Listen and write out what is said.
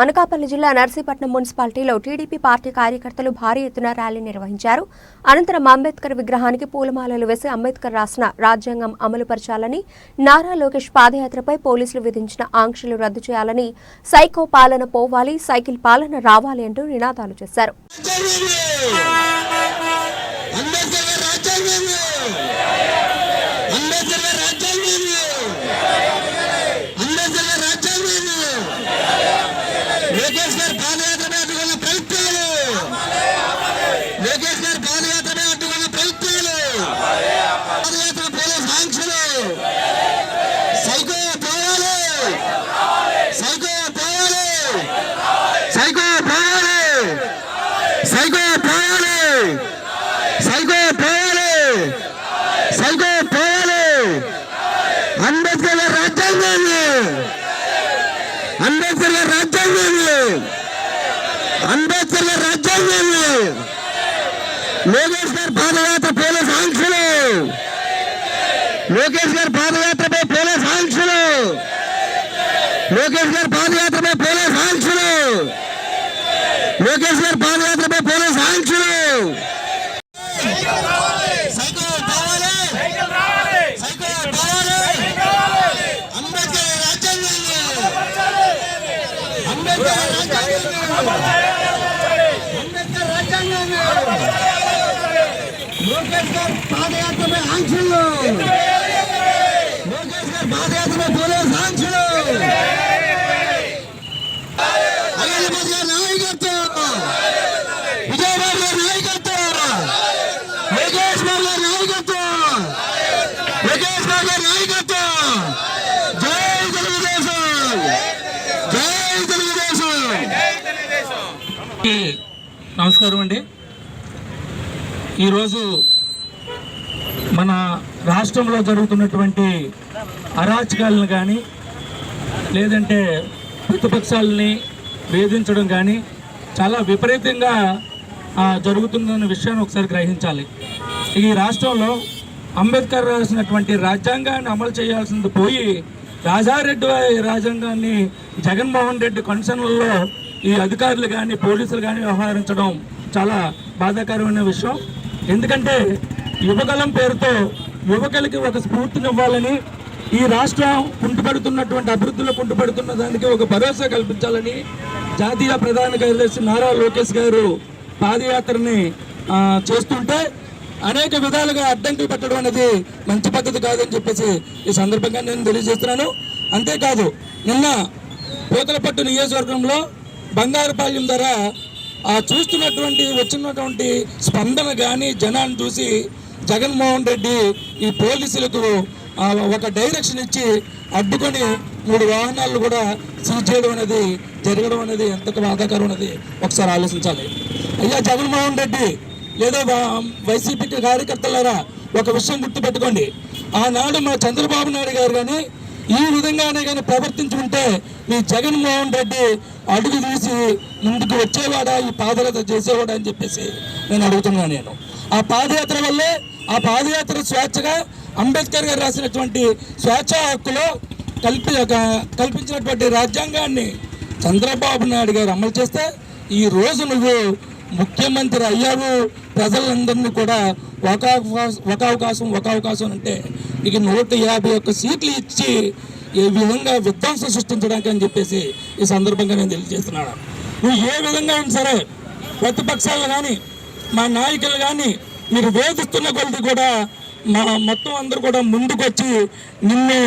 అనకాపల్లి జిల్లా నర్సీపట్నం మున్సిపాలిటీలో TDP party కార్యకర్తలు భారీ ఎత్తున ర్యాలీ నిర్వహించారు. అనంతరం అంబేద్కర్ విగ్రహానికి పూలమాలలు వేసి అంబేద్కర్ రాసిన రాజ్యాంగం అమలుపరచాలని నారా లోకేష్ పాదయాత్రపై పోలీసులు విధించిన ఆంక్షలు రద్దు చేయాలని సైకో పాలన పోవాలి సైకిల్ పాలన రావాలి అంటూ నినాదాలు చేశారు అంబేద్కర్ రాజ్యాంగం అంబేద్కర్ రాజ్యాంగం అంబేద్కర్ రాజ్యాంగం లోకేష్ గారు పాదయాత్రపై అడ్డుకున్న ప్రభుత్వాలు లోకేష్ గారు పాదయాత్రపై అడ్డుకున్న ప్రభుత్వాలు పాదయాత్ర పోలీస్ ఆంక్షలు సైకో పోవాలి సైకో పోవాలి సైకో పోవాలి సైకో పోవాలి సైకో పోవాలి సైకో పోవాలి అంబేద్కర్ గారి రాజ్యాంగాన్ని అంబేద్కర్ గారి రాజ్యాంగాన్ని అంబేద్కర్ గారి రాజ్యాంగాన్ని లోకేష్ గారి పాదయాత్ర పోలీస్ ఆంక్షలు లోకేష్ గారి పాదయాత్రపై పోలీస్ ఆంక్షలు లోకేష్ గారి పాదయాత్రపై పోలీస్ ఆంక్షలు లోకేష్ గారి పాదయాత్రపై పోలీస్ ఆంక్షలు సైకో పోవాలి సైకో పోవాలి అంబేద్కర్ రాజ్యాంగాన్ని అంబేద్కర్ రాజ్యాంగాన్ని అంబేద్కర్ రాజ్యాంగాన్ని లోకేష్ గారి పాదయాత్రపై ఆంక్షలు లోకేష్ గారి పాదయాత్రపై నమస్కారం అండి. ఈరోజు మన రాష్ట్రంలో జరుగుతున్నటువంటి అరాచకాలను కానీ లేదంటే ప్రతిపక్షాలని వేధించడం కానీ చాలా విపరీతంగా జరుగుతుందన్న విషయాన్ని ఒకసారి గ్రహించాలి. ఈ రాష్ట్రంలో అంబేద్కర్ రాసినటువంటి రాజ్యాంగాన్ని అమలు చేయాల్సింది పోయి రాజారెడ్డి రాజ్యాంగాన్ని జగన్మోహన్ రెడ్డి కన్సర్న్లలో ఈ అధికారులు కానీ పోలీసులు కానీ వ్యవహరించడం చాలా బాధాకరమైన విషయం. ఎందుకంటే యువకలం పేరుతో యువకులకి ఒక స్ఫూర్తినివ్వాలని ఈ రాష్ట్రం కుంటుపడుతున్నటువంటి అభివృద్ధిలో కుంటుపడుతున్న దానికి ఒక భరోసా కల్పించాలని జాతీయ ప్రధాన కార్యదర్శి నారా లోకేష్ గారు పాదయాత్రని చేస్తుంటే అనేక విధాలుగా అడ్డంకులు పెట్టడం అనేది మంచి పద్ధతి కాదని చెప్పేసి ఈ సందర్భంగా నేను తెలియజేస్తున్నాను. అంతేకాదు నిన్న పూతలపట్టు నియోజకవర్గంలో బంగారుపాళ్యం ధర ఆ చూస్తున్నటువంటి వచ్చినటువంటి స్పందన కానీ జనాన్ని చూసి జగన్మోహన్ రెడ్డి ఈ పోలీసులకు ఒక డైరెక్షన్ ఇచ్చి అడ్డుకొని మూడు వాహనాలు కూడా సీజ్ చేయడం అనేది జరగడం అనేది ఎంత బాధాకరం అనేది ఒకసారి ఆలోచించాలి. అయ్యా జగన్మోహన్ రెడ్డి లేదా వా- వైసీపీ కార్యకర్తలారా ఒక విషయం గుర్తుపెట్టుకోండి. ఆనాడు మా చంద్రబాబు నాయుడు గారు కానీ ఈ విధంగానే కానీ ప్రవర్తించుకుంటే మీ జగన్మోహన్ రెడ్డి అడుగు తీసి ముందుకు వచ్చేవాడా? ఈ పాదయాత్ర చేసేవాడా అని చెప్పేసి నేను అడుగుతున్నాను నేను. ఆ పాదయాత్ర వల్లే ఆ పాదయాత్ర స్వేచ్ఛగా అంబేద్కర్ గారు రాసినటువంటి స్వేచ్ఛ హక్కులో కల్పి కల్పించినటువంటి రాజ్యాంగాన్ని చంద్రబాబు నాయుడు గారు అమలు చేస్తే ఈ రోజు నువ్వు ముఖ్యమంత్రి అయ్యావు. ప్రజలందరినీ కూడా ఒక అవకాశం ఒక అవకాశం ఒక అవకాశం అంటే ఇక నూట యాభై ఒక్క సీట్లు ఇచ్చి ఏ విధంగా విధ్వంసం సృష్టించడానికి అని చెప్పేసి ఈ సందర్భంగా నేను తెలియజేస్తున్నాను. నువ్వు ఏ విధంగా అయినా సరే ప్రతిపక్షాలు కానీ మా నాయకులు కానీ మీరు వేధిస్తున్న కొలది కూడా మా మొత్తం అందరూ కూడా ముందుకొచ్చి నిన్ను